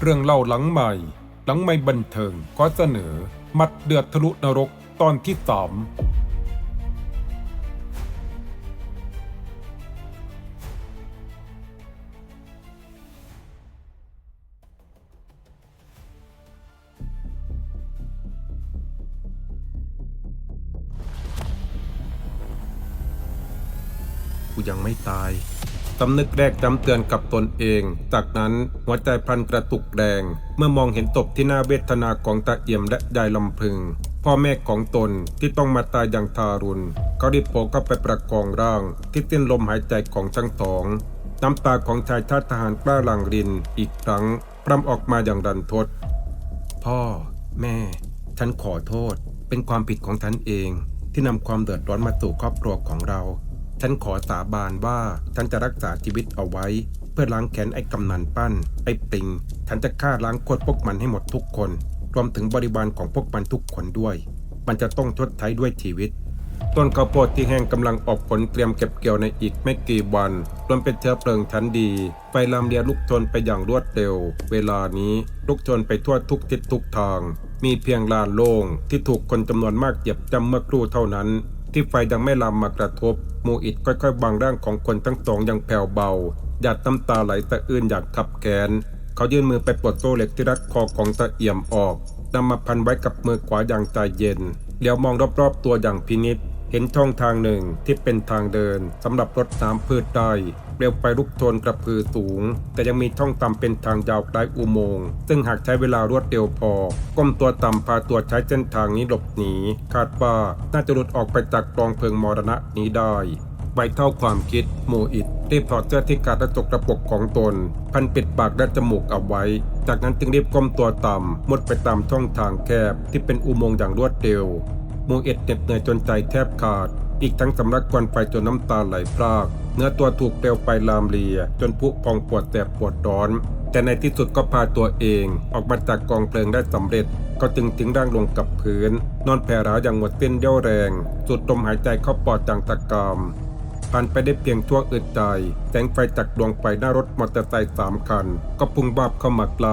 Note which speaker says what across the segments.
Speaker 1: เรื่องเล่าหลังใหม่ หลังไม่บันเทิงก็เสนอ มัดเดือดทะลุนรกตอนที่สามกูยังไม่ตาย สำนึกแรกจำเตือนกับตนเอง จากนั้นหัวใจพันกระตุกแรง เมื่อมองเห็นศพที่หน่าเวทนาของตาเอี่ยมและยายลำพึง พ่อแม่ของตนที่ต้องมาตายอย่างทารุณเขารีบโผล่เข้าไปประคองร่าง ที่สิ้นลมหายใจของทั้งสองน้ำตาของชายชาติทหารกล้าหลังรินอีกครั้งพร่ำออกมาอย่างดันทด พ่อ แม่ ฉันขอโทษ เป็นความผิดของฉันเอง ที่นำความเดือดร้อนมาสู่ครอบครัวของเรา ฉันขอสาบานว่าฉันจะรักษาชีวิตเอาไว้ เพื่อล้างแค้นไอ้กำนันปั้น ไอ้ปิง ฉันจะฆ่าล้างโคตรพวกมันให้หมดทุกคน รวมถึงบริวารของพวกมันทุกคนด้วย มันจะต้องชดใช้ด้วยชีวิต ต้นข้าวโพดที่แห้งกำลังออกผลเตรียมเก็บเกี่ยวในอีกไม่กี่วัน รวมเป็นเชื้อเพลิงชั้นดี ไฟลามเลียลุกชนไปอย่างรวดเร็ว เวลานี้ลุกชนไปทั่วทุกทิศทุกทาง มีเพียงลานโล่งที่ถูกคนจำนวนมากเหยียบจำเมื่อครู่เท่านั้น ที่ไฟยังไม่ลามมากระทบโมูอิดค่อยๆบางร่างของคนทั้งสองอย่างแผ่วเบาหยาดน้ำตาไหลตะอื้นอยากทับแขน เขายื่นมือไปปลดโซ่เหล็กที่รัดคอของตะเอี่ยมออกนำมาพันไว้กับมือขวาอย่างใจเย็นเลี้ยวมองรอบๆตัวอย่างพินิษเห็นช่องทางหนึ่งที่เป็นทางเดินสำหรับรถน้ำพืชได้ เปลวไฟลุกโชนกระพือสูง แต่ยังมีช่องต่ำเป็นทางยาวคล้ายอุโมงค์ซึ่งหากใช้เวลารวดเร็วพอ ก้มตัวต่ำพาตัวใช้เส้นทางนี้หลบหนีคาดว่าน่าจะหลุดออกไปจากกองเพลิงมรณะนี้ได้ไวเท่าความคิดโมอิดรีบถอดเสื้อที่กาดและจกกระปกของตน พันปิดปากและจมูกเอาไว้ จากนั้นจึงรีบก้มตัวต่ำมุดไปตามช่องทางแคบที่เป็นอุโมงค์อย่างรวดเร็วโมเอ็ดเหน็ดเหนื่อยจนใจแทบขาด อีกทั้งสำลักควันไฟจนน้ำตาไหลพราก เนื้อตัวถูกเปลวไฟลามเลีย จนผุพองปวดแสบปวดร้อน แต่ในที่สุดก็พาตัวเองออกมาจากกองเพลิงได้สำเร็จ ก็จึงทิ้งร่างลงกับพื้น นอนแผ่ราอย่างหมดเส้นเรี่ยวแรง สุดลมหายใจเข้าปอดจังตะกามผ่านไปได้เพียงชั่วอึดใจ แสงไฟจากดวงไฟหน้ารถมอเตอร์ไซค์สามคัน ก็พุ่งบาบเข้ามาใกล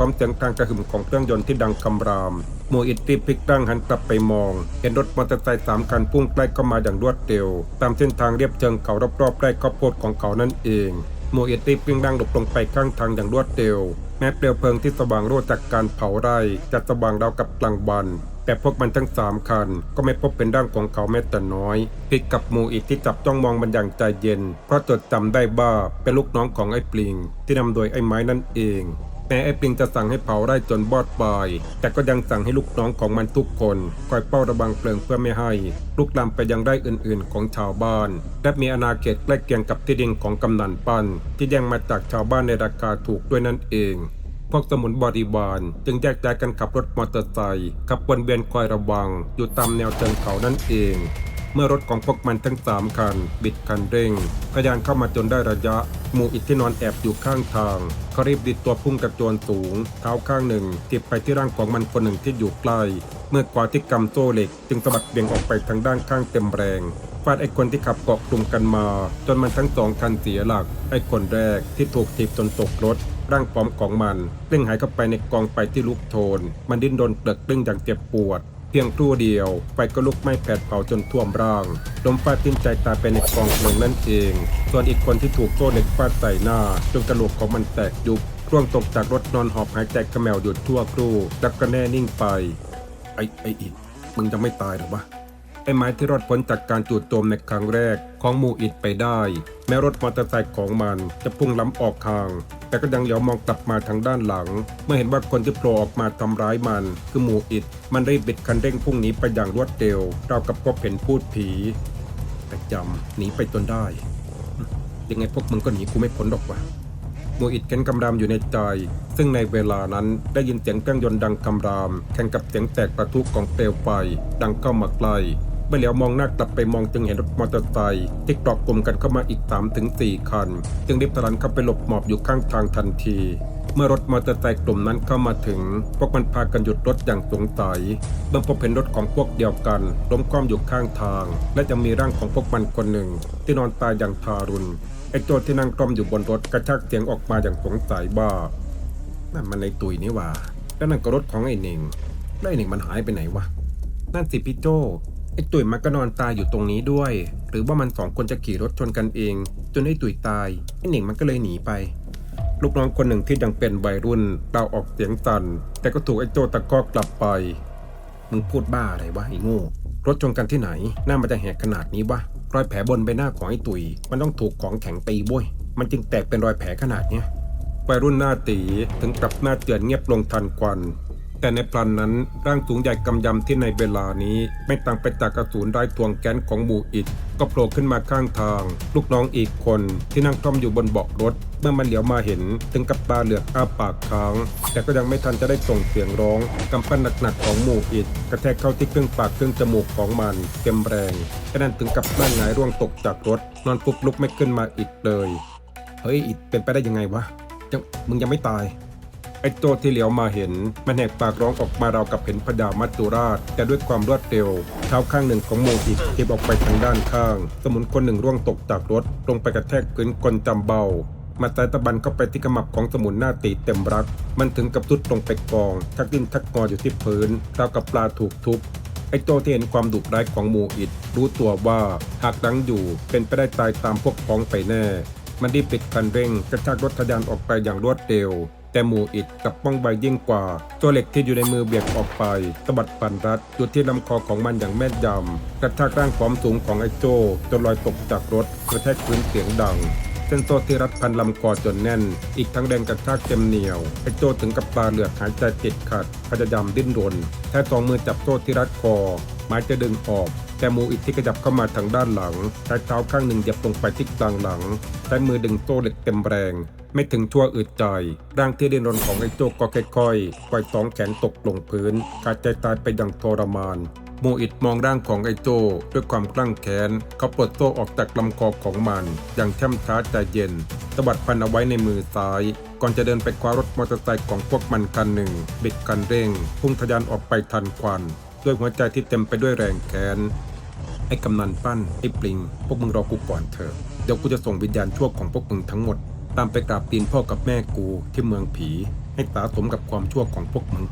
Speaker 1: ร้อมเสียงกลางกระหึ่มของเครื่องยนต์ที่ดังคำราม โมอิตรีบพลิกร่างหันกลับไปมอง เห็นรถมอเตอร์ไซค์สามคันพุ่งใกล้เข้ามาอย่างรวดเร็ว ตามเส้นทางเรียบเชิงเขารอบๆไร่ข้าวโพดของเขานั่นเองโมอิตรีบวิ่งร่างหลบลงไปข้างทางอย่างรวดเร็ว แม้เปลวเพลิงที่สว่างโรจน์จากการเผาไร่จะสว่างราวกับกลางวัน แต่พวกมันทั้งสามคัน ก็ไม่พบเป็นร่างของเขาแม้แต่น้อยผิดกับหมูอิดที่จับจ้องมองมันอย่างใจเย็น เพราะจดจำได้ว่าเป็นลูกน้องของไอ้ปลิง ที่นำโดยไอ้ไม้นั่นเอง แม้ไอ้ปิงจะสั่งให้เผาไร่จนบอดบายแต่ก็ยังสั่งให้ลูกน้องของมันทุกคนคอยเฝ้าระวังเพลิงเพื่อไม่ให้ลุกลามไปยังไร่อื่นๆ ของชาวบ้าน และมีอาณาเขตใกล้เคียงกับที่ดินของกำนันปั้นที่แย่งมาจากชาวบ้านในราคาถูกด้วยนั่นเองพวกสมุนบริวารจึงแยกย้ายกันขับรถมอเตอร์ไซค์ขับวนเวียนคอยระวัง อยู่ตามแนวเชิงเขานั่นเอง เมื่อรถของพวกมันทั้งสามคัน บิดคันเร่งพยานเข้ามาจนได้ระยะ หมู่อิดที่นอนแอบอยู่ข้างทางเขารีบดิดตัวพุ่งกระโจนสูง เท้าข้างหนึ่งทิบไปที่ร่างของมันคนหนึ่งที่อยู่ใกล้เมื่อกว่าที่กำโซ่เหล็ก จึงสะบัดเบี่ยงออกไปทางด้านข้างเต็มแรงฟาดไอ้คนที่ขับเกาะกลุ่มกันมา จนมันทั้งสองคันเสียหลัก ไอ้คนแรกที่ถูกถีบจนตกรถ ร่างผอมของมันเร่งหายเข้าไปในกองไฟที่ลุกโชน มันดิ้นรนเปลือกกลิ้งอย่างเจ็บปวด เพียงครู่เดียว ไฟก็ลุกไหม้แผดเผาจนท่วมร่างลมฟาดทิ้นใจตายไปในกองเพลิงนั่นเอง ส่วนอีกคนที่ถูกโซ่เหล็กฟาดใส่หน้าจนกระโหลกของมันแตกยุบร่วงตกจากรถนอนหอบหายใจกระแมวหยุดทั่วครู่แล้วก็แน่นิ่งไป ไอ้ไอ้อิดมึงจะไม่ตายหรอวะ ไอ้ไม้ที่รอดพ้นจากการจู่โจมในครั้งแรกของหมูอิดไปได้ แม้รถมอเตอร์ไซค์ของมันจะพุ่งล้ำออกทาง แต่ก็ยังเหลียวมองกลับมาทางด้านหลัง เมื่อเห็นว่าคนที่โผล่ออกมาทำร้ายมัน คือหมูอิดมันรีบบิดคันเร่งพุ่งหนีไปอย่างรวดเร็วราวกับพบเห็นพูดผีแต่จำหนีไปจนได้ยังไงพวกมึงก็หนีกูไม่พ้นหรอกวะมูอิดเค้นคำรามอยู่ในใจ ซึ่งในเวลานั้นได้ยินเสียงเครื่องยนต์ดังคำราม แข่งกับเสียงแตกประทุของเปลวไฟดังเข้ามาใกล้ เมื่อเหลียวมองหน้ากลับไปมองจึงเห็นรถมอเตอร์ไซค์ที่กาะกลุ่มกันเข้ามาอีก3ถึง4คัน จึงรีบตะลันเข้าไปหลบหมอบอยู่ข้างทางทันที เมื่อรถมอเตอร์ไซค์กลุ่มนั้นเข้ามาถึง พวกมันพากันหยุดรถอย่างสงสัยเมื่อพบเห็นรถของพวกเดียวกันล้มคว่ำอยู่ข้างทาง และยังมีร่างของพวกมันคนหนึ่ง ที่นอนตายอย่างทารุณไอ้โจรที่นั่งกลมอยู่บนรถกระชากเสียงออกมาอย่างสงสัยว่านั่นมันในตุยนี่ว่าแล้วนั่นก็รถของไอ้เน่งแล้วไอ้เน่งมันหายไปไหนวะนั่นสิพี่โจ ตุ๋ยมันก็นอนตายอยู่ตรงนี้ด้วย หรือว่ามันสองคนจะขี่รถชนกันเอง จนไอ้ตุ๋ยตายไอ้เน่งมันก็เลยหนีไปลูกน้องคนหนึ่งที่ยังเป็นวัยรุ่นเราออกเสียงสั่นแต่ก็ถูกไอ้โจตะคอกกลับไป มึงพูดบ้าอะไรวะไอ้โง่ รถชนกันที่ไหน หน้ามันจะแหกขนาดนี้วะ รอยแผลบนใบหน้าของไอ้ตุย มันต้องถูกของแข็งตีบ้วยมันจึงแตกเป็นรอยแผลขนาดเนี้ยวัยรุ่นหน้าตีถึงกลับหน้าเตือนเงียบลงทันควัน แต่ในพลันนั้นร่างสูงใหญ่กำยำที่ในเวลานี้ ไม่ต่างไปจากกระสุนร้ายทวงแกนของหมู่อิดก็โผล่ขึ้นมาข้างทาง ลูกน้องอีกคนที่นั่งคล่อมอยู่บนเบาะรถ เมื่อมันเหลียวมาเห็นถึงกับตาเหลือกอ้าปากค้าง แต่ก็ยังไม่ทันจะได้ส่งเสียงร้อง กำปั้นหนักๆของหมู่อิดกระแทกเข้าที่เครื่องปากเครื่องจมูกของมันเต็มแรงกระนั้นถึงกับนั่งหงายร่วงตกจากรถ นอนปุ๊บลุกไม่ขึ้นมาอีกเลยเฮ้ยอิดเป็นไปได้ยังไงวะยังมึงยังไม่ตาย ไอ้โจที่เหลียวมาเห็น มันแหกปากร้องออกมาราวกับเห็นพดามัจจุราช แต่ด้วยความรวดเร็ว เท้าข้างหนึ่งของโมอิดเก็บออกไปทางด้านข้าง สมุนคนหนึ่งร่วงตกจากรถลงไปกระแทกพื้นกลจำเบามาสายตะบันเข้าไปที่ขมับของสมุนหน้าตีเต็มรัก มันถึงกับทุดลงไปกอง ทักดิ้นทักงออยู่ที่พื้นราวกับปลาถูกทุบไอ้โจที่เห็นความดุร้ายของหมูอิดรู้ตัวว่าหากดังอยู่เป็นไปได้ตายตามพวกพ้องไปแน่ มันรีบปิดคันเร่งกระชากรถทะยานออกไปอย่างรวดเร็ว แต่หมูอิดกับป้องใบยิ่งกว่า ตัวเหล็กที่อยู่ในมือเบียดออกไปสะบัดปันรัดอยู่ที่ลำคอของมันอย่างแม่นยำกระชากร่างความสูงของไอโจจนลอยตกจากรถกระแทกพื้นเสียงดังเส้นโซ่ที่รัดพันลำคอจนแน่น อีกทั้งแรงกระชากเต็มเหนียว ไอโจถึงกับตาเหลือกหายใจติดขัดพยายามดิ้นรนแค่สองมือจับโซ่ที่รัดคอไม้จะดึงออก แต่หมูอิดที่กระจับเข้ามาทางด้านหลังใช้เท้าข้างหนึ่งเหยียบลงไปที่กลางหลังใช้มือดึงโซ่เหล็กเต็มแรง ไม่ถึงชั่วอึดใจร่างที่ดิ้นรนของไอ้โจก็ค่อยๆปล่อยสองแขนตกลงพื้นขาดใจตายไปอย่างทรมานโมอิดมองร่างของไอโจด้วยความคลั่งแค้น เขาปลดโซ่ออกจากลำคอของมัน อย่างช่ำช้าใจเย็นสะบัดพันเอาไว้ในมือซ้าย ก่อนจะเดินไปคว้ารถมอเตอร์ไซค์ของพวกมันคันหนึ่ง บิดคันเร่ง พุ่งทะยานออกไปทันควัน ด้วยหัวใจที่เต็มไปด้วยแรงแค้นไอ้กำนันปั้นไอ้ปลิง พวกมึงรอกูก่อนเถอะเดี๋ยวกูจะส่งวิญญาณชั่วของพวกมึงทั้งหมด ตามไปกราบตีนพ่อกับแม่กูที่เมืองผี ให้ตาสมกับความชั่วของพวกมึง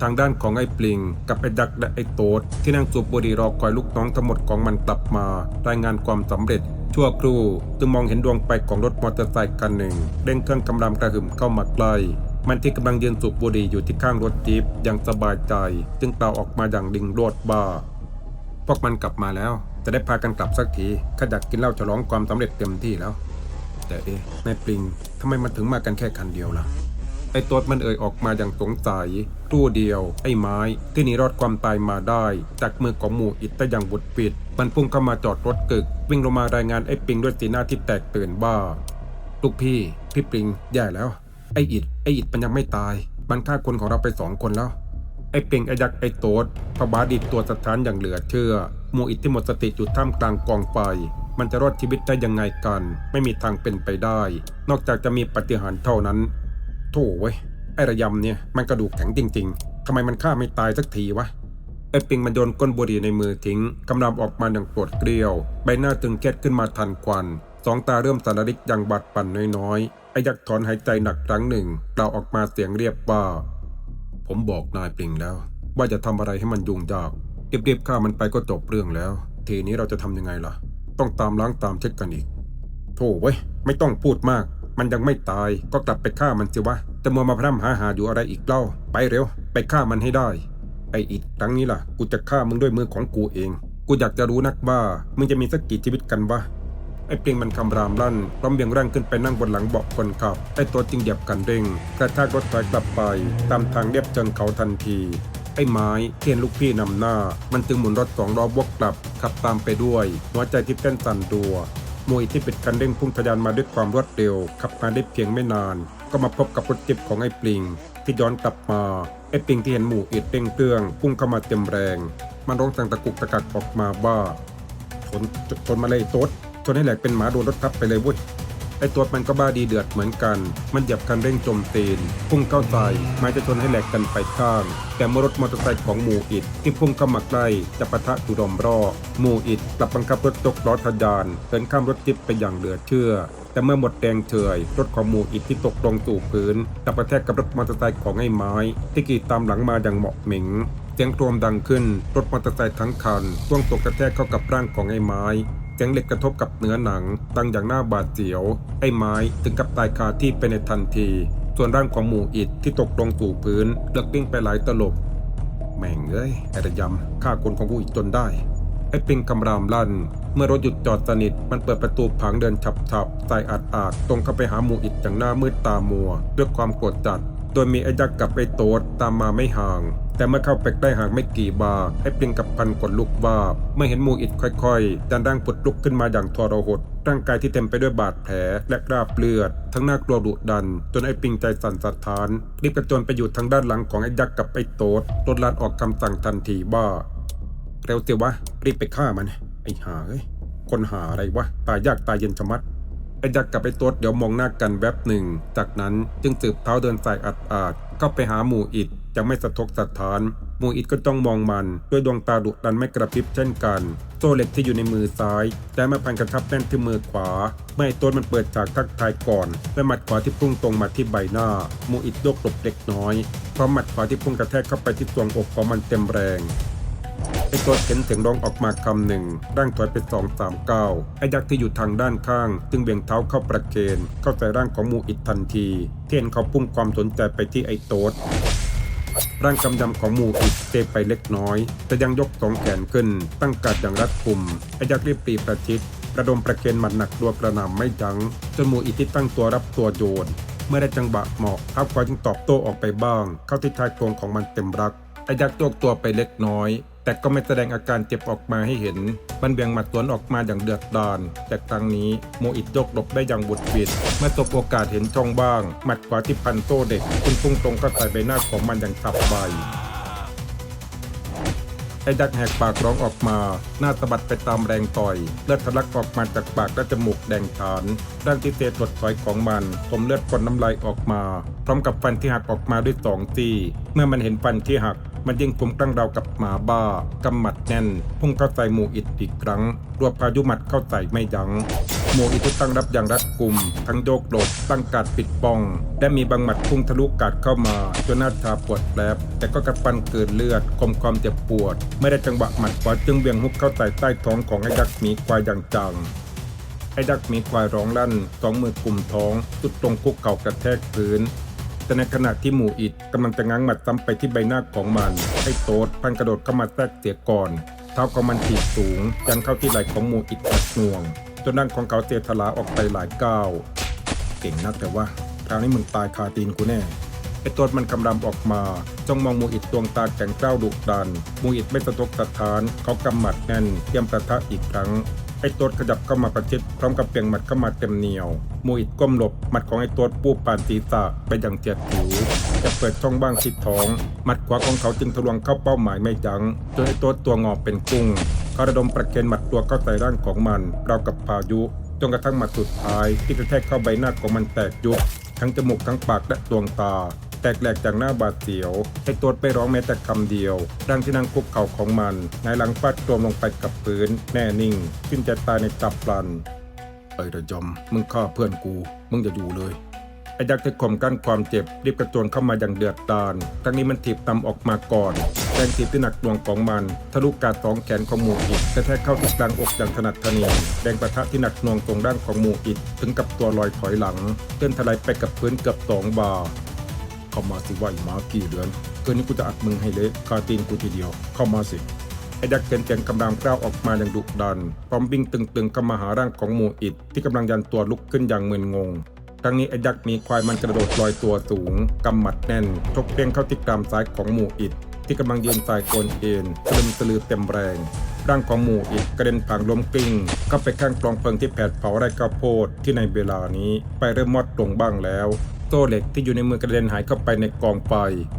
Speaker 1: ทางด้านของไอ้ปลิง กับไอ้ดักและไอ้โต๊ดที่นั่งสูบบุหรี่รอคอยลูกน้องทั้งหมดของมันกลับมา รายงานความสำเร็จ ชั่วครู่จึงมองเห็นดวงไฟของรถมอเตอร์ไซค์คันหนึ่งเร่งเครื่องกำลังกระหึ่มเข้ามาใกล้ มันที่กำลังยืนสูบบุหรี่อยู่ที่ข้างรถจี๊ปอย่างสบายใจ จึงเป่าออกมาอย่างดิ่งโลดบ้า พวกมันกลับมาแล้ว จะได้พากันกลับสักทีข้าอยากกินเหล้าฉลองความสำเร็จเต็มที่แล้ว แต่เอ๊ะนายปลิงทำไมมันถึงมากันแค่คันเดียวล่ะไอ้ตัวมันเอ่ยออกมาอย่างสงสัยครู่เดียว ไอ้ไม้ที่หนีรอดความตายมาได้ จากมือของหมู่อิดแต่อย่างบุดปิด มันพุ่งเข้ามาจอดรถกึก วิ่งลงมารายงานไอ้ปิงด้วยสีหน้าที่แตกตื่นบ้าลูกพี่ พี่ปลิงแย่แล้ว ไอ้อิดไอ้อิดมันยังไม่ตาย มันฆ่าคนของเราไปสองคนแล้ว ไอ้ปิงไอ้ยักษ์ไอ้โต๊ดพระบาดิดตัวสถานอย่างเหลือเชื่อมูอิดที่หมดสติอยู่ท่ามกลางกองไฟมันจะรอดชีวิตได้ยังไงกัน ไม่มีทางเป็นไปได้ นอกจากจะมีปฏิหารเท่านั้นโถ่เว้ยไอ้ระยำเนี่ยมันกระดูกแข็งจริง ๆทำไมมันฆ่าไม่ตายสักทีวะไอ้ปิงมันโยนก้นบุหรี่ในมือทิ้งกำลังออกมาอย่างปวดเกลียว ใบหน้าตึงเครียดขึ้นมาทันควัน สองตาเริ่มสารลิกอย่างบาดปั่นน้อยๆ ไอ้ยักษ์ถอนหายใจหนักครั้งหนึ่งกล่าวออกมาเสียงเรียบว่า ผมบอกนายปลิงแล้ว ว่าจะทำอะไรให้มันยุ่งยากเรีบๆฆ่ามันไปก็จบเรื่องแล้ว ทีนี้เราจะทำยังไงล่ะ ต้องตามล้างตามเช็คกันอีกโถ่เว้ยไม่ต้องพูดมาก มันยังไม่ตายก็กลับไปฆ่ามันสิวะจะมัวมาพร่ำหาหาอยู่อะไรอีกเล่า ไปเร็ว ไปฆ่ามันให้ได้ไออิดครั้งนี้ล่ะ กูจะฆ่ามึงด้วยมือของกูเอง กูอยากจะรู้นักว่ามึงจะมีสักกี่ชีวิตกันวะ ไอ้เปลียงมันคำรามลั่นพร้อมเบี่ยงร่างขึ้นไปนั่งบนหลังเบาะคนขับ ไอ้ตัวจึงเหยียบกันเร่ง กระชากรถถอยกลับไป ตามทางเรียบเชิงเขาทันทีไอ้ไม้เทียนลูกพี่นำหน้า มันจึงหมุนรถสองล้อวกกลับ ขับตามไปด้วย หัวใจที่เต้นสั่นดัวมวยที่ปิดกันเร่งพุ่งทะยานมาด้วยความรวดเร็ว ขับมาได้เพียงไม่นาน ก็มาพบกับรถจิบของไอ้ปลิง ที่ย้อนกลับมา ไอ้ปลิงที่เห็นหมู่อิดเร่งเครื่อง พุ่งเข้ามาเต็มแรง มันร้องสั่งตะกุกตะกักออกมาว่าชนชนมาเลยโต๊ด ชนให้แหลกเป็นหมาโดนรถทับไปเลยเว้ยไอตัวมันก็บ้าดีเดือดเหมือนกัน มันเหยียบคันเร่งจมตีน พุ่งเข้าใส่ไม้จะชนให้แหลกกันไปข้าง แต่เมื่อรถมอเตอร์ไซค์ของหมู่อิดที่พุ่งเข้ามาใกล้จะปะทะจุดมรอหมู่อิดกลับบังคับรถตกล้อทะยานเดินข้ามรถจิ๊บไปอย่างเหลือเชื่อ แต่เมื่อหมดแรงเฉยรถของหมู่อิดที่ตกลงสู่พื้นดับกระแทกกับรถมอเตอร์ไซค์ของไอ้ไม้ ที่ขี่ตามหลังมาอย่างเหมาะเหม็งเสียงโครมดังขึ้น รถมอเตอร์ไซค์ทั้งคันร่วงตกกระแทกเข้ากับร่างของไอ้ไม้ เสียงเหล็กกระทบกับเนื้อหนังดังอย่างหน่าบาดเสียว ไอ้ไม้ถึงกับตายคาที่ไปในทันที ส่วนร่างของหมู่อิดที่ตกลงสู่พื้นเลือกวิ่งไปหลายตลบ แม่งเอ้ยไอ้ระยำฆ่าคนของกูอีกจนได้ไอ้ปิงคำรามลั่น เมื่อรถหยุดจอดสนิทมันเปิดประตูผังเดินฉับๆใส่อัดอาดตรงเข้าไปหาหมู่อิดอย่างหน้ามืดตามัว ด้วยความโกรธจัด โดยมีไอ้ยักษ์กับไอ้โต๊ดตามมาไม่ห่าง แต่เมื่อเข้าไปใกล้ห่างไม่กี่บาไอ้ปิงกับพันกดลุกว่าบเมื่อเห็นมูอิดค่อยๆดันร่างปุดลุกขึ้นมาอย่างทรหดร่างกายที่เต็มไปด้วยบาดแผลและคราบเลือด ทั้งน่ากลัวดุดัน จนไอ้ปิงใจสั่นสะท้านรีบกระโจนไปอยู่ทางด้านหลังของไอ้ยักษ์กับไอ้โต๊ดลดลานออกคำสั่งทันทีว่าเร็วเสียวะรีบไปฆ่ามัน ไอ้หาเอ้ยคนหาอะไรวะตายยากตายเย็นชะมัดไอ้ยักษ์กับไอ้ตัวเดี๋ยวมองหน้ากันแวบหนึ่ง จากนั้นจึงสืบเท้าเดินสายอัดอาดเข้าไปหาหมู่อิด ยังไม่สะทกสะท้านหมู่อิดก็ต้องมองมัน ด้วยดวงตาดุดันไม่กระพริบเช่นกัน โซ่เหล็กที่อยู่ในมือซ้ายแต่มาพันกระทับแน่นที่มือขวาเมื่อไอ้ตัวมันเปิดฉากทักทายก่อนและหมัดขวาที่พุ่งตรงมาที่ใบหน้าหมู่อิดโยกหลบเล็กน้อยเพราะหมัดขวาที่พุ่งกระแทกเข้าไปที่ทรวงอกของมันเต็มแรงไอ้ตัวเข็นเสียงร้องออกมาคำหนึ่งร่างถอยไปสองสามก้าวไอ้ยักษ์ที่อยู่ทางด้านข้าง จึงเบี่ยงเท้าเข้าประเคนเข้าใส่ร่างของมูอิดทันที เที่เห็นเขาพุ่งความสนใจไปที่ไอ้โต๊ด ร่างกำยำของหมูอิดเตไปเล็กน้อย แต่ยังยกสองแขนขึ้น ตั้งกัดอย่างรัดกุมไอ้ยักษ์รีบปีประชิดประดมประเคนหมัดหนักตัวกระหน่ำไม่จัง จนหมูอิดที่ตั้งตัวรับตัวโยน เมื่อได้จังหวะเหมาะท้าควายจึงตอบโต้ออกไปบ้าง เข้าที่ชายโครงของมันเต็มรักไอ้ยักษ์โยกตัวไปเล็กน้อย แต่ก็ไม่แสดงอาการเจ็บออกมาให้เห็น มันเบี่ยงหมัดสวนออกมาอย่างเดือดดาลแต่ครั้งนี้โมอิดยกหลบได้อย่างบุดบิด เมื่อตกโอกาสเห็นช่องบ้าง หมัดขวาที่พันโซเด็ก คุณพุ่งตรงเข้าใส่ใบหน้าของมันอย่างฉับไวไอ้ยักแหกปากร้องออกมา หน้าสะบัดไปตามแรงต่อย เลือดทะลักออกมาจากปากและจมูกแดงฉานร่างที่เตะถดถอยของมันผมเลือดปนน้ำลายออกมา พร้อมกับฟันที่หักออกมาด้วยสองซี่เมื่อมันเห็นฟันที่หัก มันยิ่งคุ้มตั้งเราวกับหมาบ้ากำหมัดแน่น พุ่งเข้าใส่หมูอิดอีกครั้ง รวบพายุหมัดเข้าใส่ไม่ยัง้งหมูอิดที่ตั้งรับอย่างรัดกุม ทั้งโยกหลบตั้งการปิดป้อง และมีบางหมัดพุ่งทะลุกาดเข้ามาจนหน้าชาปวดแผลบแต่ก็กระปันเกินเลือดคมความเจ็บปวด ไม่ได้จังหวะหมัดขวาจึงเบี่ยงฮุกเข้าใส่ใต้ท้องของไอ้ยักหมีควายอย่างจังไอ้ยักหมีควายร้องลั่นสองมือกลุ่มท้องสุดตรงคุกเข่ากระแทกพื้น แต่ในขณะที่หมู่อิดกำลังจะง้างหมัดซ้ำไปที่ใบหน้าของมันไอ้โต๊ดพันกระโดดเข้ามาแทรกเสียก่อน เท้าของมันถีบสูงยันเข้าที่ไหล่ของหมู่อิดหนักหน่วงจนร่างของเขาเสียทลาออกไปหลายก้าวเก่งนักแต่ว่าคราวนี้มึงตายคาตีนกูแน่ไอ้ตัวมันคำรามออกมาจ้องมองมูอิดดวงตาแข็งกร้าดุดัน มูอิดไม่สะทกสะท้านเขากำหมัดแน่นเตรียมประทะอีกครั้ง อ้ตัวขยับเข้ามาประชิดพร้อมกับเปลี่ยงหมัดเข้ามาเต็มเหนียวมูอิดก้มหลบหมัดของไอ้ตัวปูปานศีรษะไปอย่างเจียดผิวจะเปิดช่องบ้างที่ท้อง หมัดขวาของเขาจึงทะลวงเข้าเป้าหมายไม่ยัง้งจนไอ้ตัวตัวงอเป็นกุ้งเขาระดมประเคนหมัดตัวเข้าใส่ร่างของมันราวกับพายุจนกระทั่งหมัดสุดท้าย ที่กระแทกเข้าใบหน้าของมันแตกยุบทั้งจมูกทั้งปากและดวงตา แตกแหลกจากหน้าบาดเสียวไอ้ตัวไปร้องแม้แต่คำเดียวร่างที่นั่งคุกเข่าของมันนายหลังฟาดตัวลงไปกับพื้น แน่นิ่งขึ้นจะตายในจับพลันไอ้ระยำมึงฆ่าเพื่อนกู มึงจะอยู่เลยไอ้ยักษ์ที่ข่มกั้นความเจ็บรีบกระโจนเข้ามาอย่างเดือดดาลครั้งนี้มันถีบตำออกมาก่อนแรงถีบที่หนักหน่วงของมัน ทะลุกาดสองแขนของหมูอิดกระแทกเข้าที่กลางอกอย่างถนัดถนีแรงประทะที่หนักหน่วงตรงด้านของหมูอิดถึงกับตัวลอยถอยหลังเลื่อนถลายไปกับพื้นเกือบสองบา เข้ามาสิว่าไอ้หมากี่เดือนเกินนี้กูจะอัดมึงให้เละคาตีนกูทีเดียว เข้ามาสิไอ้ดักเกนเจนกำลังกล้าวออกมาอย่างดุดันพร้อมวิ่งตึงๆเข้ามาหาร่างของหมูอิดที่กำลังยันตัวลุกขึ้นอย่างมึนงงครั้งนี้ไอ้ยักมีควายมันกระโดดลอยตัวสูง กำหมัดแน่นชกเปียงเข้าที่กรามซ้ายของหมูอิด ที่กำลังยืนสายโกนเอ็นสลึมสลือเต็มแรง ร่างของหมูอิดกระเด็นผางล้มกลิ้งเข้าไปข้างกลองเพลิงที่แผดเผาไร่ข้าวโพดที่ในเวลานี้ไปเริ่มมอดลงบ้างแล้วโซ่เหล็กที่อยู่ในมือกระเด็นหายเข้าไปในกองไฟ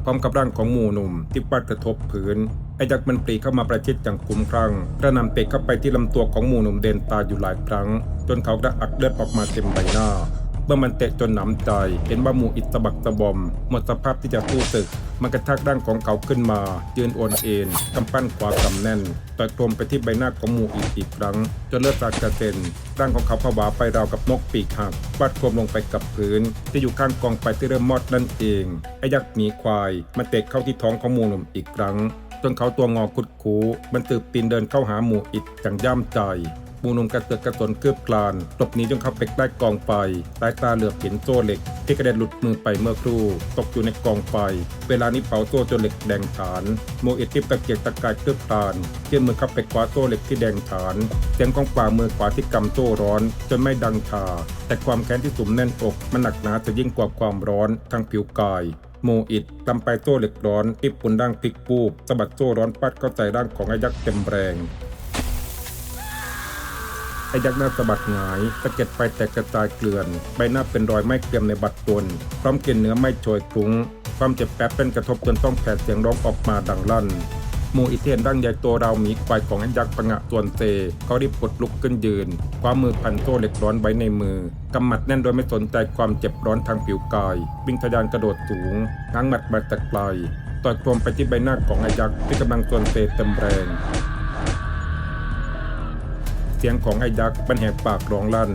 Speaker 1: พร้อมกับร่างของหมูหนุ่มที่ฟาดกระทบพื้นไอ้ยักษ์มันปรีเข้ามาประชิดอย่างคุ้มครั่งกระนำเตะเข้าไปที่ลำตัวของหมูหนุ่มเดนตาอยู่หลายครั้ง จนเขากระอักเลือดออกมาเต็มใบหน้า เมื่อมันเตะจนหนำใจ เห็นว่าหมูอิดสะบักสะบอม หมดสภาพที่จะสู้ศึก มันกระชากร่างของเขาขึ้นมายืนโอนเอ็นกำปั้นขวากำแน่นต่อยตรงไปที่ใบหน้าของหมูอิดอีกครั้ง จนเลือดสาดกระเซ็นร่างของเขาผวาไปราวกับนกปีกหักฟาดคมลงไปกับพื้น ที่อยู่ข้างกองไฟที่เริ่มมอดนั่นเอง ไอ้ยักษ์หมีควายมันเตะเข้าที่ท้องของหมูหนุ่มอีกครั้งจนเขาตัวงอคุดคูมันตืบตีนเดินเข้าหาหมูอิดอย่างย่ำใจ หมูนุ่มกระเตือกกระสนเกือบกลานหลบหนีจนเขาไปใกล้กองไฟสายตาเหลือบเห็นโซ่เหล็ก ที่กระเด็นหลุดมือไปเมื่อครู่ ตกอยู่ในกองไฟ เวลานี้เผาโซ่จนเหล็กแดงฐาน โมอิดทิบตะเกียกตะกายเกือบกลานยื่นมือเข้าไปคว้าโซ่เหล็กที่แดงฐานเสียงของฝ่ามือขวาที่กำโซ่ร้อน จนไม่ดังชา แต่ความแค้นที่สุมแน่นอกมันหนักหนาจะยิ่งกว่าความร้อนทางผิวกายโมอิดตำไปโซ่เหล็กร้อนที่ปุ่นร่างพลิกปูบสะบัดโซ่ร้อนปัดเข้าใส่ร่างของไอ้ยักษ์เต็มแรง ไอ้ยักษ์หน้าสะบัดหงายสะเก็ดไฟแตกกระจายเกลื่อน ใบหน้าเป็นรอยไหม้เกรียมในบัดตนพร้อมกลินเนื้อไหม้โชยคลุ้ง ความเจ็บแป๊บเป็นกระทบจนต้องแผดเสียงร้องออกมาดังลั่นหมูอิเทียนร่างใหญ่ตัวราวหมีควายของไอ้ยักษ์ปะงะส่วนเซเขารีบกดลุกขึ้นยืนคว้ามือพันโซ่เหล็กร้อนไว้ในมือกำหมัดแน่นโดยไม่สนใจความเจ็บร้อนทางผิวกายวิ่งทะยานกระโดดสูงง้างหมัดมาแต่ไกลต่อยโคมไปที่ใบหน้าของไอ้ยักษ์ที่กำลังส่วนเซเต็มแรง สียงของไอ้ยักษ์บันแหกปากร้องลั่น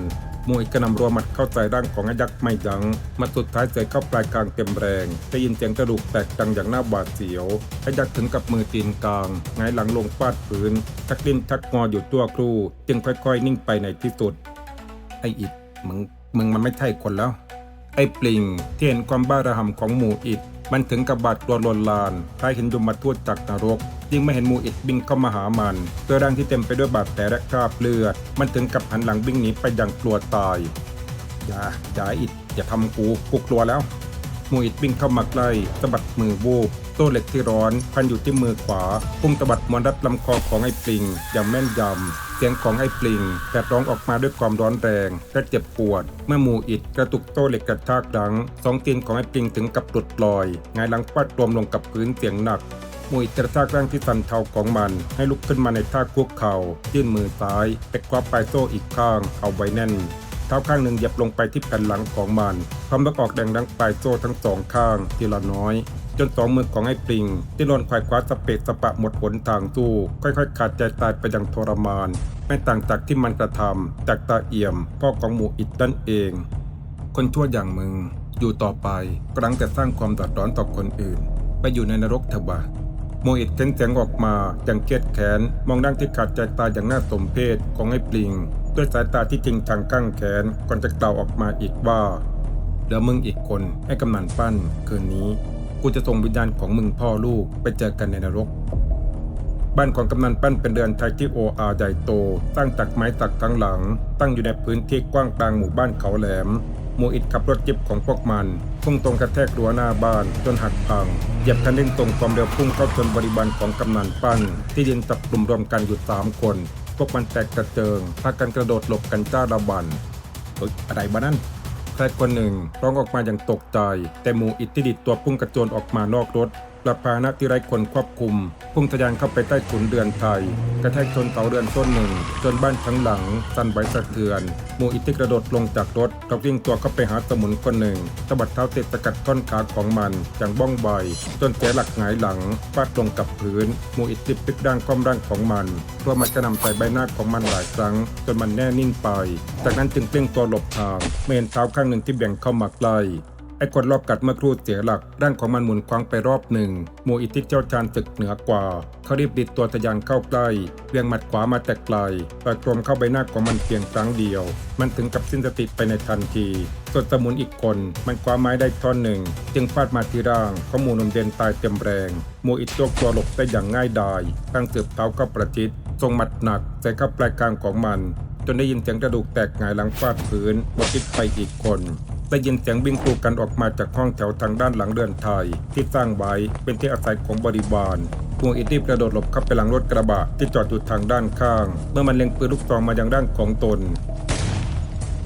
Speaker 1: มวยกระนำรัวหมัดเข้าใส่ร่างของไอ้ยักษ์ไม่ยัง้งมาสุดท้ายเสยเข้าปลายกลางเต็มแรงได้ยินเสียงกระดูกแตกดังอย่างหน่าหวาดเสียวไอ้ยักษ์ถึงกับมือตีนกลางหงหลังลงฟาดพื้นชักลิ้นชักงออยู่ตัวครู จึงค่อยๆ นิ่งไปในที่สุด ไอ้อิดมึงมึงมันไม่ใช่คนแล้ว ไอ้ปลิงที่เห็นความบ้าระห่ำของหมูอิด มันถึงกับบาดกลัวลวนลานคล้ายเห็นยมมาทูตจากนรกยิ่งไม่เห็นมูอิดบิงเข้ามาหามันตัวร่างที่เต็มไปด้วยบาดแผลและคราบเลือดมันถึงกับหันหลังวิ่งหนีไปอย่างกลัวตายอย่าอย่าอิดอย่าทำกูกูกลัวแล้วมูอิดวิ่งเข้ามาใกล้สะบัดมือวูบโซ่เหล็กที่ร้อนพันอยู่ที่มือขวาพุ่งตะบัดมวนรัดลำคอของไอ้ปลิงอย่างแม่นยำ สียงของไอ้ปลิงแผดร้องออกมาด้วยความร้อนแรงและเจ็บปวด เมื่อหมูอิดกระตุกโต้เหล็กกระชากดังสองตีนของไอ้ปลิงถึงกับหลุดลอยงายหลังฟาดรวมลงกับพื้นเสียงหนักหมูอิดกระชากร่างที่สันเทาของมันให้ลุกขึ้นมาในท่าคุกเข่ายื่นมือซ้ายไปคว้าปลายโซ่อีกข้างเอาไว้แน่น เท้าข้างหนึ่งเหยียบลงไปที่แผ่นหลังของมันพร้อมแล้วออกแดงดังปลายโซ่ทั้งสองข้างทีละน้อย จนสองมือของไอ้ปลิง ที่นอนควายคว้าสเปกสปะหมดหนทางสู้ค่อยๆ ขาดใจตายไปอย่างทรมาน ไม่ต่างจากที่มันกระทำจากตาเอี่ยมพ่อของหมูอิดนั่นเอง คนชั่วอย่างมึง อยู่ต่อไปกำลังจะสร้างความเดือดร้อนต่อคนอื่น ไปอยู่ในนรกเถอะวะโมอิดเข็งเสียงออกมาอย่างเครียดแค้นมองร่างที่ขาดใจตายอย่างน่าสมเพชของไอ้ปลิง ด้วยสายตาที่จริงจังกั้งแขนก่อนจะกล่าวออกมาอีกว่าเดี๋ยวมึงอีกคนให้กำนันปั้นคืนนี้ กูจะส่งวิญญาณของมึงพ่อลูกไปเจอกันในนรก บ้านของกำนันปั้นเป็นเรือนไทยที่โออาใหญ่โต สร้างจากไม้ตักทั้งหลัง ตั้งอยู่ในพื้นที่กว้างกลางหมู่บ้านเขาแหลมหมูอิดขับรถจิบของพวกมัน พุ่งตรงกระแทกรั้วหน้าบ้านจนหักพังเหยียบคันเร่งตรงความเร็วพุ่งเข้าชนบริบาลของกำนันปั้น ที่ยืนจับกลุ่มรวมกันอยู่สามคน พวกมันแตกกระเจิงพากันกระโดดหลบกันจ้าละวันเฮ้ยอะไรบ้านั่น ใครคนหนึ่งร้องออกมาอย่างตกใจ แต่หมูอิทธิดิตตัวพุ่งกระโจนออกมานอกรถ ประพาหนะที่ไร้คนควบคุม พุ่งทะยานเข้าไปใต้ถุนเรือนไทย กระแทกชนเสาเรือนต้นหนึ่ง จนบ้านทั้งหลัง สั่นไหวสะเทือน หมูอิทธิกระโดดลงจากรถกับวิ่งตัวเข้าไปหาสมุนคนหนึ่งสะบัดเท้าเตะสกัดท่อนขาของมันอย่างบ้องใบจนเสียหลักหงายหลังฟาดลงกับพื้น หมูอิทธิพลิกร่างคว่ำร่างของมันรวมมันกระนำใส่ใบหน้าของมันหลายครั้ง จนมันแน่นิ่งไป จากนั้นจึงเปล่งตัวหลบทางไม่เห็นเท้าข้างหนึ่งที่แบ่งเข้ามาใกล้ ไอ้คนรอบกัดเมื่อครู่เสียหลักร่างของมันหมุนคว้างไปรอบหนึ่งหมูอิทธิเจ้าชาญศึกเหนือกว่า เขารีบดิดตัวทะยานเข้าใกล้เวียงหมัดขวามาแต่ไกลต่อยตรงเข้าใบหน้าของมันเพียงครั้งเดียว มันถึงกับสิ้นสติไปในทันทีส่วนสมุนอีกคน มันคว้าไม้ได้ท่อนหนึ่ง จึงฟาดมาที่ร่างขอมูนมเดนตายเต็มแรงหมูอิทโจกตัวหลบได้อย่างง่ายดายตั้งเสือบเท้าก็ประชิดทรงหมัดหนักใส่เข้าปลายกลางของมัน จนได้ยินเสียงกระดูกแตกหงายหลังฟาดพื้นหมดทิศไปอีกคน ได้ยินเสียงวิ่งกูกันออกมาจากห้องแถวทางด้านหลังเรือนไทย ที่สร้างไว้เป็นที่อาศัยของบริวารพวงอิทธิกระโดดหลบเข้าไปหลังรถกระบะที่จอดอยู่ทางด้านข้าง เมื่อมันเล็งปืนลูกซองมายังด้านของตน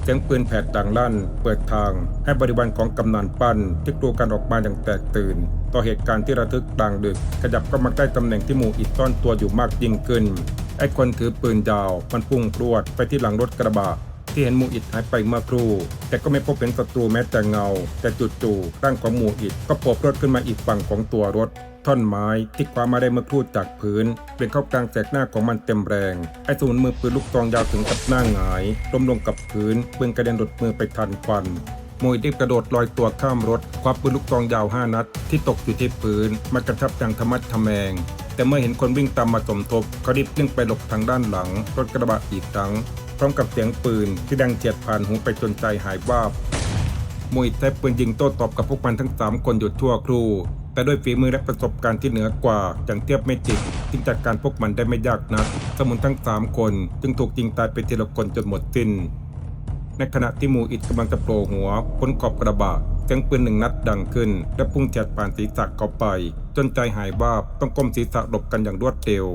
Speaker 1: เสียงปืนแผดดังลั่น เปิดทาง ให้บริวารของกำนันปั้นที่กลัวกันออกมาอย่างแตกตื่น ต่อเหตุการณ์ที่ระทึกกลางดึก ขยับเข้ามาใกล้ตำแหน่งที่หมู่อิดซ่อนตัวอยู่มากยิ่งขึ้นไอ้คนถือปืนยาวมันพุ่งพรวดไปที่หลังรถกระบะ ที่เห็นหมูอิดหายไปเมื่อครู่แต่ก็ไม่พบเห็นศัตรูแม้แต่เงา แต่จู่ๆร่างของหมูอิดก็โผล่รถขึ้นมาอีกฝั่งของตัวรถท่อนไม้ที่คว้ามาได้เมื่อครู่จากพื้นเป็นเข้ากลางแสกหน้าของมันเต็มแรง ไอ้สมุนมือปืนลูกซองยาวถึงกับหน้าหงายล้มลงกับพื้นปืนกระเด็นหลุดมือไปทันควันมวยรีบกระโดดลอยตัวข้ามรถควักปืนลูกซองยาวห้านัด ที่ตกอยู่ที่พื้นมากระทับอย่างธรรมัดทแมง แต่เมื่อเห็นคนวิ่งตามมาสมทบเขารีบเลี่ยงไปหลบทางด้านหลัง รถกระบะอีกครั้ง พร้อมกับเสียงปืนที่ดังเฉียดผ่านหูไปจนใจหายวาบมวยใช้ปืนยิงโต้ตอบกับพวกมันทั้งสามคนอยู่ทั่วครู แต่ด้วยฝีมือและประสบการณ์ที่เหนือกว่าอย่างเทียบไม่ติดจึงจัดการพวกมันได้ไม่ยากนัก สมุนทั้งสามคน จึงถูกยิงตายไปทีละคนจนหมดสิ้น ในขณะที่มูอิดกำลังจะโผล่หัวพ้นขอบกระบะเสียงปืนหนึ่งนัดดังขึ้น และพุ่งแฉดผ่านศีรษะเขาไป จนใจหายวาบต้องก้มศีรษะหลบกันอย่างรวดเร็ว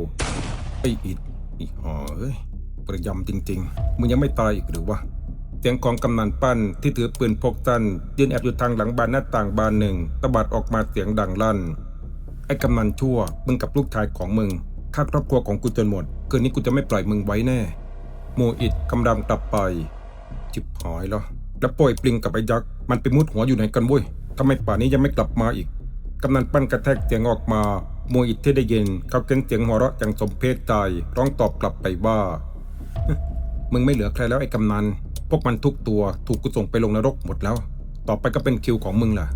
Speaker 1: ไออิดอีอ๋อเอ้ย ระยำจริงๆ มึงยังไม่ตายอีกหรือวะ เสียงของกำนันปั้นที่ถือปืนพกสั้นยืนแอบอยู่ทางหลังบานหน้าต่างบานหนึ่งตะบัดออกมาเสียงดังลั่น ไอ้กำนันชั่ว มึงกับลูกชายของมึงฆ่าครอบครัวของกูจนหมด คืนนี้กูจะไม่ปล่อยมึงไว้แน่ โมอิดกำลังกลับไป จิบหายแล้ว แล้วปล่อยปลิงกับไอ้ยักษ์ มันไปมุดหัวอยู่ไหนกันเว้ยทำไมป่านนี้ยังไม่กลับมาอีก กำนันปั้นกระแทกเสียงออกมาโมอิดที่ได้ยินเขาเก้นเสียงหัวเราะอย่างสมเพชใจ ร้องตอบกลับไปว่า มึงไม่เหลือใครแล้วไอ้กำนัน พวกมันทุกตัวถูกกูส่งไปลงนรกหมดแล้ว ต่อไปก็เป็นคิวของมึงล่ะ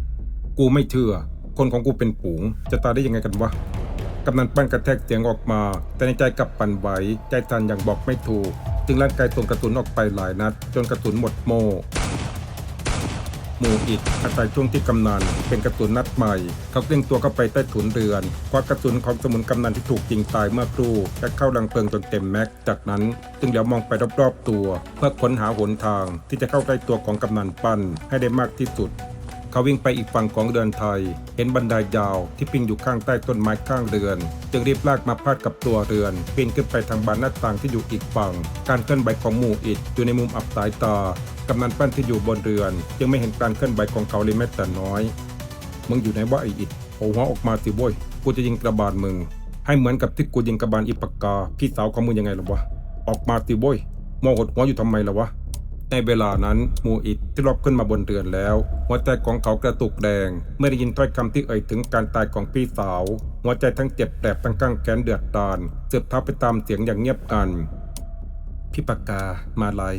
Speaker 1: กูไม่เชื่อ คนของกูเป็นปูง จะตายได้ยังไงกันวะ กำนันปั้นกระแทกเสียงออกมา แต่ในใจกลับปั่นไหวใจทันอย่างบอกไม่ถูก จึงลั่นไกส่งกระสุนออกไปหลายนัด จนกระสุนหมดโม หมู่อิดอาศัยช่วงที่กำนันเป็นกระสุนนัดใหม่ เขาเลี้ยงตัวเข้าไปใต้ถุนเรือน ควักกระสุนของสมุนกำนันที่ถูกยิงตายเมื่อครู่และเข้ารังเพลิงจนเต็มแม็ก จากนั้นจึงเหลียวมองไปรอบๆตัว เพื่อค้นหาหนทางที่จะเข้าใกล้ตัวของกำนันปั้นให้ได้มากที่สุด เขาวิ่งไปอีกฝั่งของเรือนไทย เห็นบันไดยาวที่ปิงอยู่ข้างใต้ต้นไม้ข้างเรือน จึงรีบลากมาพาดกับตัวเรือนปีนขึ้นไปทางบานหน้าต่างที่อยู่อีกฝั่ง การเคลื่อนไหวของหมู่อิดอยู่ในมุมอับสายตากำนันปั้นที่อยู่บนเรือน จึงไม่เห็นการเคลื่อนไหวของเขาเลยแม้แต่น้อย มึงอยู่ไหนวะไออิดโผล่หัวออกมาสิโว้ยกูจะยิงกระบาลมึง ให้เหมือนกับที่กูยิงกระบาลอิปากกาพี่สาวของมึงยังไงล่ะวะออกมาสิโว้ยมองหดหัวอยู่ทำไมล่ะวะ ในเวลานั้นหมูอิดที่รอบขึ้นมาบนเรือนแล้ว หัวใจของเขากระตุกแดงเมื่อได้ยินถ้อยคำที่เอ่ยถึงการตายของพี่สาว หัวใจทั้งเจ็บแสบทั้งกั้งแค้นเดือดดาลสืบเท้าไปตามเสียงอย่างเงียบกันพี่ปากกามาลาย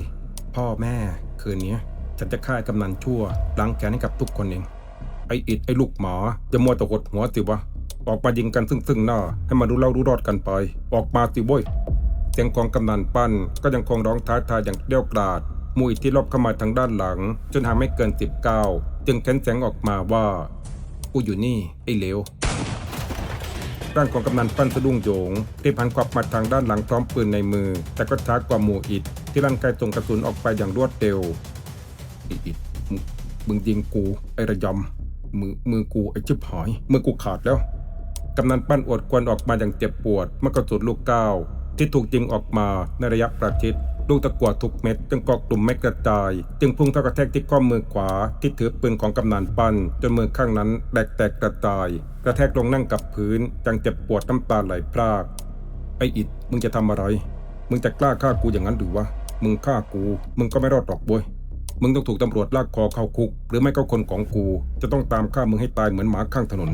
Speaker 1: พ่อแม่ คืนนี้ฉันจะฆ่ากำนันชั่วล้างแค้นให้กับทุกคนเอง ไออิดไอลูกหมาจะมัวต่หดหัวสิวะออกมายิงกันซึ่งซึ่งหน้า ให้มารู้เล่ารู้รอดกันไป ออกมาสิโว้ยเสียงของกำนันปั้นก็ยังคงร้องท้าทายอย่างเกรี้ยวกราด มูอิที่รอบเข้ามาทางด้านหลัง จนหาไม่เกินสิบเก้าจึงเค้นเสียงออกมาว่า กูอยู่นี่ ไอ้เลวร่างของกำนันปั้นสะดุ้งโยงรีบหันกลับมาทางด้านหลังพร้อมปืนในมือ แต่ก็ช้ากว่ามูอิดที่ร่างกายส่งกระสุนออกไปอย่างรวดเร็วไอ้อิดมึงยิงกู ไอ้ระยำมือมือกูไอ้ชิบหายมือกูขาดแล้วกำนันปั้นอวดควนออกมาอย่างเจ็บปวดเมื่อกระสุนลูกก้าวที่ถูกยิงออกมาในระยะประชิด ลูกตะกั่วทุกเม็ดจึงเกาะกลุ่มเม็ดกระจาย จึงพุ่งเข้ากระแทกที่ข้อมือขวา ที่ถือปืนของกำนันปั้น จนมือข้างนั้นแตกแตกกระจาย กระแทกลงนั่งกับพื้นจังเจ็บปวดน้ำตาไหลพราก ไออิดมึงจะทำอะไร มึงจะกล้าฆ่ากูอย่างนั้นหรือวะมึงฆ่ากู มึงก็ไม่รอดหรอกบวยมึงต้องถูกตำรวจลากคอเข้าคุก หรือไม่ก็คนของกู จะต้องตามฆ่ามึงให้ตายเหมือนหมาข้างถนน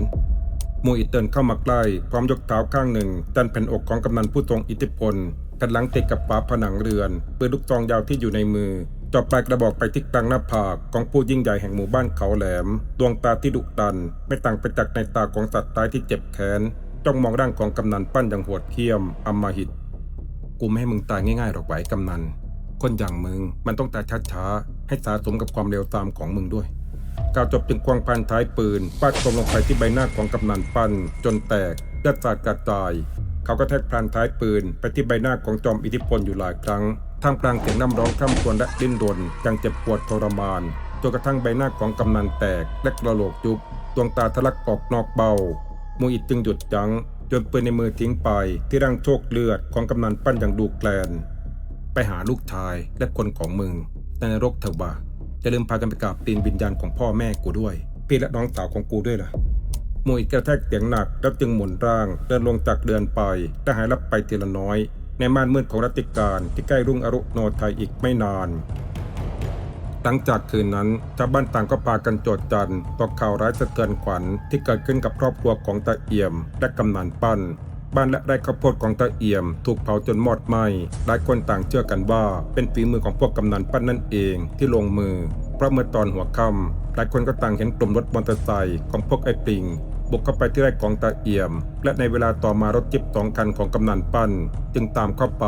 Speaker 1: มูอิดเดินเข้ามาใกล้พร้อมยกเท้าข้างหนึ่งดันแผ่นอกของกำนันผู้ทรงอิทธิพล กันหลังติดกับฝาผนังเรือน ปืนลูกซองยาวที่อยู่ในมือจ่อปลายกระบอกไปที่กลางหน้าผากของผู้ยิ่งใหญ่แห่งหมู่บ้านเขาแหลม ดวงตาที่ดุดัน ไม่ต่างไปจากในตาของสัตว์ตายที่เจ็บแค้นจ้องมองร่างของกำนันปั้นอย่างโหดเหี้ยมอำมหิตกูไม่ให้มึงตายง่ายๆหรอกไว้กำนัน คนอย่างมึงมันต้องตายช้าๆให้สาสมกับความเร็วตามของมึงด้วยกล่าวจบจึงควงพันท้ายปืนฟาดตรงลงไปที่ใบหน้าของกำนันปั้นจนแตกเลือดสาดกระจาย เขาก็แทกพลานท้ายปืน ไปที่ใบหน้าของจอมอิทธิพลอยู่หลายครั้งท่ามกลางเสียงน้ำร้องคร่ำครวญและดิ้นรนยังเจ็บปวดทรมานจนกระทั่งใบหน้าของกำนันแตกและกระโหลกยุบดวงตาทะลักออกนอกเบ้ามูอิดจึงหยุดยัง้งจนปืนในมือทิ้งไป ที่ร่างโชคเลือดของกำนันปั้นอย่างดูแกลน ไปหาลูกชายและคนของมึงในนรกเถอะวะจะลืมพากันไปกราบตีนวิญญาณของพ่อแม่กูด้วย พี่และน้องสาวของกูด้วยล่ะ มวยกระแทกเสียงหนักแล้วจึงหมุนร่าง เดินลงจากเรือนไปและหายลับไปทีละน้อย ในม่านมืดของรัติการที่ใกล้รุ่งอรุโนไทยอีกไม่นานหลังจากคืนนั้นชาวบ้านต่างก็พากันโจดจันต่อข่าวร้ายสะเทือนขวัญที่เกิดขึ้นกับครอบครัวของตาเอี่ยม และกำนันปั้น บ้านและไร่ข้าวโพดของตาเอี่ยม ถูกเผาจนหมดไหม้หลายคนต่างเชื่อกันว่า เป็นฝีมือของพวกกำนันปั้นนั่นเองที่ลงมือ เพราะเมื่อตอนหัวค่ำหลายคนก็ต่างเห็นกลุ่มรถมอเตอร์ไซค์ของพวกไอ้ปิง บุกเข้าไปที่ไร่ของตาเอี่ยม และในเวลาต่อมารถจิบสองคันของกำนันปั้น จึงตามเข้าไป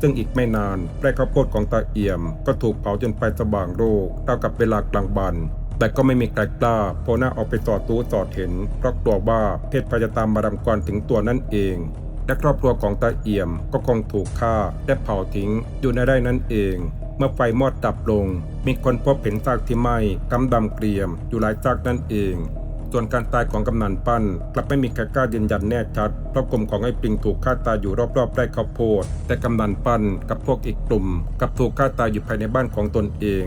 Speaker 1: ซึ่งอีกไม่นานไร่ข้าวโพดของตาเอี่ยม ก็ถูกเผาจนไฟสว่างโรคเท่ากับเวลากลางวันแต่ก็ไม่มีใครกล้าโผล่หน้าออกไปสอดตู้สอดเห็นเพราะกลัวว่าเพศภัยจะตามมารำกวานถึงตัวนั่นเองและครอบครัวของตาเอี่ยมก็คงถูกฆ่าและเผาทิ้งอยู่ในไร่นั่นเอง เมื่อไฟมอดดับลง มีคนพบเห็นซากที่ไหม้กำดำเกรียมอยู่หลายซากนั่นเอง ส่วนการตายของกำนันปั้น กลับไม่มีใครกล้ายืนยันแน่ชัด เพราะกลุ่มของไอ้ปิงถูกฆ่าตายอยู่รอบๆไร่ข้าวโพด แต่กำนันปั้นกับพวกอีกกลุ่มกับถูกฆ่าตายอยู่ภายในบ้านของตนเอง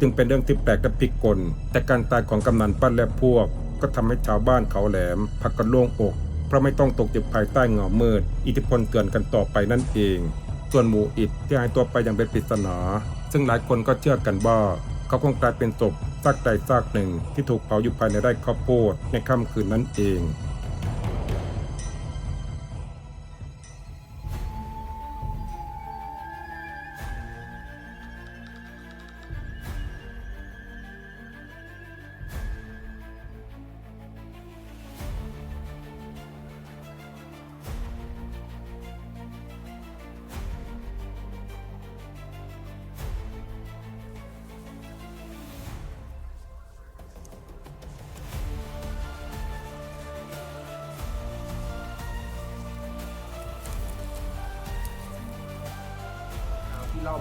Speaker 1: จึงเป็นเรื่องที่แปลกและพิกล แต่การตายของกำนันปั้นและพวก ก็ทำให้ชาวบ้านเขาแหลมพักกันโล่งอก เพราะไม่ต้องตกอยู่ภายใต้เงามืด อิทธิพลเตือนกันต่อไปนั่นเอง ส่วนหมูอิดที่หายตัวไปอย่างเป็นปริศนา ซึ่งหลายคนก็เชื่อกันว่า เขาคงกลายเป็นศพซากใดซากหนึ่งที่ถูกเผาอยู่ภายในไร่ข้าวโพดในค่ำคืนนั้นเอง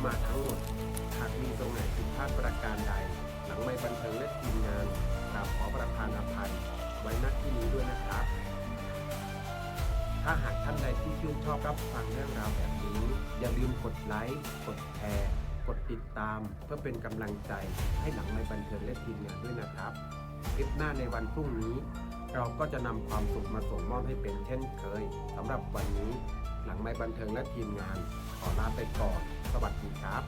Speaker 2: มาทั้งหมด หากมีตรงไหนผิดพลาดประการใด หลังไม่บันเทิงและทีมงานกราบขอประทานอภัยไว้ณที่นี้ด้วยนะครับ ถ้าหากท่านใดที่ชื่นชอบรับฟังเรื่องราวแบบนี้ อย่าลืมกดไลค์ กดแชร์ กดติดตาม เพื่อเป็นกำลังใจให้หลังไม่บันเทิงและทีมงานด้วยนะครับ คลิปหน้าในวันพรุ่งนี้ เราก็จะนำความสุขมาส่งมอบให้เป็นเช่นเคยสำหรับวันนี้หลังไม่บันเทิงและทีมงาน ขอลาไปก่อน สวัสดีครับ